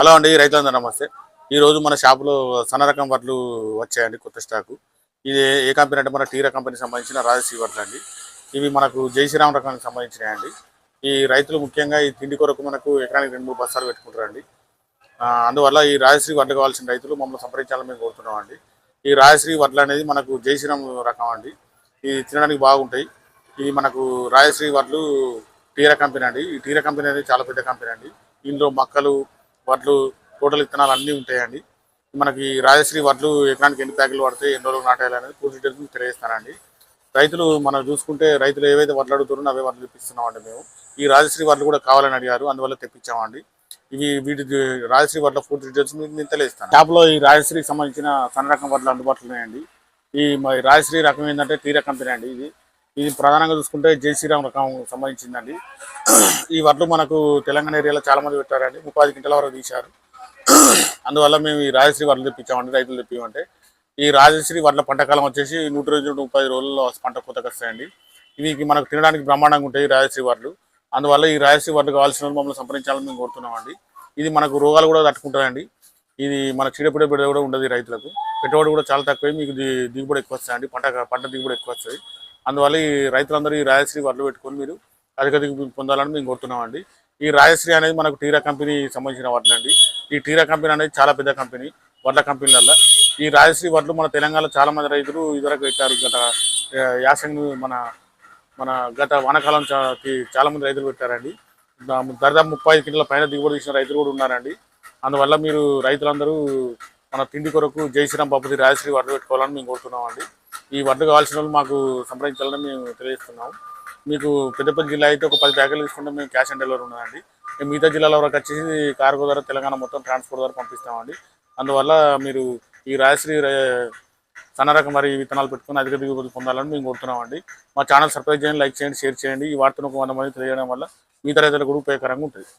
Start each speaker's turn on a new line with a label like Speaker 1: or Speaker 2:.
Speaker 1: Hello అండి రైతులందరూ నమస్తే. ఈ రోజు మన షాపులో సన్న రకం వడ్లు వచ్చాయండి కొత్త స్టాకు. ఇది ఏ కంపెనీ అంటే మన టీరా కంపెనీకి సంబంధించిన రాజశ్రీ వడ్లు అండి. ఇవి మనకు జయశ్రీరామ్ రకానికి సంబంధించినవి ఈ రైతులు ముఖ్యంగా ఈ తిండి కొరకు మనకు ఎకరానికి రెండు మూడు బస్తాలు పెట్టుకుంటారండి. అందువల్ల ఈ రాజశ్రీ వడ్లు కావాల్సిన రైతులు మమ్మల్ని సంప్రదించాలని మేము కోరుతున్నాం అండి ఈ రాజశ్రీ వడ్లు అనేది మనకు జయశ్రీరామ్ రకం అండి. ఇది తినడానికి బాగుంటాయి. ఇది మనకు రాజశ్రీ వడ్లు టీరా కంపెనీ అండి. ఈ టీరా కంపెనీ అనేది చాలా పెద్ద కంపెనీ అండి. ఇందులో మొక్కలు వడ్లు టోటల్ విత్తనాలు అన్నీ ఉంటాయండి. మనకి రాజశ్రీ వడ్లు ఎకరానికి ఎన్ని ప్యాకెట్లు పడితే ఎన్ని రోజులు నాటేయాలి అనేది పూర్తి డీటెయిల్స్ తెలియజేస్తానండి. రైతులు మనం చూసుకుంటే రైతులు ఏవైతే వడ్లు అడుగుతున్నారో అవే వడ్లు తెప్పిస్తున్నామండి మేము. ఈ రాజశ్రీ వడ్లు కూడా కావాలని అడిగారు అందువల్ల తెప్పించామండి. ఇవి వీటి రాజశ్రీ వడ్ల పూర్తి డీటెయిల్స్ మీకు నేను తెలియజేస్తాను. ట్యాప్లో ఈ రాజశ్రీకి సంబంధించిన సన్న రకం వడ్లు అందుబాటులో ఉన్నాయండి. ఈ మరి రాజశ్రీ రకం ఏంటంటే తీర కంపెనీ అండి ఇది. ఇది ప్రధానంగా చూసుకుంటే జై శ్రీరామ్ రకం సంబంధించిందండి. ఈ వడ్లు మనకు తెలంగాణ ఏరియాలో చాలా మంది పెట్టారండి. ముప్పై క్వింటల వరకు తీశారు. అందువల్ల మేము ఈ రాజశ్రీ వడ్లు తెప్పించామండి రైతులు తెప్పిమంటే ఈ రాజశ్రీ వడ్ల పంట కాలం వచ్చేసి నూట రోజులు ముప్పై రోజుల్లో పంట కోతకు వస్తాయండి ఇవి మనకు తినడానికి బ్రహ్మాండంగా ఉంటాయి రాజశ్రీ వడ్లు. అందువల్ల ఈ రాజశ్రీ వడ్లు కావాల్సిన మమ్మల్ని సంప్రదించాలని మేము కోరుతున్నామండి. ఇది మనకు రోగాలు కూడా తట్టుకుంటాయండి. ఇది మన చీడపడే బిడ్డ కూడా ఉండదు రైతులకు. పెట్టుబడి కూడా చాలా తక్కువ మీకు దిగుబడి ఎక్కువ వస్తాయండి. పంట పంట దిగుబడి ఎక్కువ వస్తుంది. అందువల్ల ఈ రైతులందరూ ఈ రాయశ్రీ వడ్లు పెట్టుకొని మీరు అధిక దిగుబడి పొందాలని మేము కోరుతున్నామండి. ఈ రాయశ్రీ అనేది మనకు టీరా కంపెనీ సంబంధించిన వడ్లు అండి. ఈ టీరా కంపెనీ అనేది చాలా పెద్ద కంపెనీ వడ్ల కంపెనీలలో ఈ రాజశ్రీ వడ్లు మన తెలంగాణలో చాలామంది రైతులు ఇదివరకు పెట్టారు గత యాసంగి మన మన గత వానకాలం చాలామంది చాలా మంది రైతులు పెట్టారండి. దా- దాదాపు ముప్పై ఐదు కింటల పైన దిగుబడి తీసిన రైతులు కూడా ఉన్నారండి. అందువల్ల మీరు రైతులందరూ మన తిండి కొరకు జై శ్రీరామ్ బాపతి రాజశ్రీ వడ్లు పెట్టుకోవాలని మేము కోరుతున్నామండి. ఈ వడ్డు కావాల్సిన వాళ్ళు మాకు సంప్రదించాలని మేము తెలియజేస్తున్నాము మీకు పెద్దపల్లి జిల్లా అయితే ఒక పది ప్యాకెట్లు తీసుకుంటే మేము క్యాష్ ఆన్ డెలివరీ ఉన్నదండి మేము మిగతా జిల్లాల వరకు వచ్చేసి కార్గో ద్వారా తెలంగాణ మొత్తం ట్రాన్స్పోర్ట్ ద్వారా పంపిస్తామండి. అందువల్ల మీరు ఈ రాజశ్రీ సన్న రకం మరి విత్తనాలు పెట్టుకుని అధిక దిగుబడి పొందాలని మేము కోరుతున్నామండి. మా ఛానల్ సబ్స్క్రైబ్ చేయండి లైక్ చేయండి షేర్ చేయండి. ఈ వార్తను కొంతమంది తెలియడం వల్ల మిగతా రైతులకు కూడా ఉపయోగకరంగా ఉంటుంది.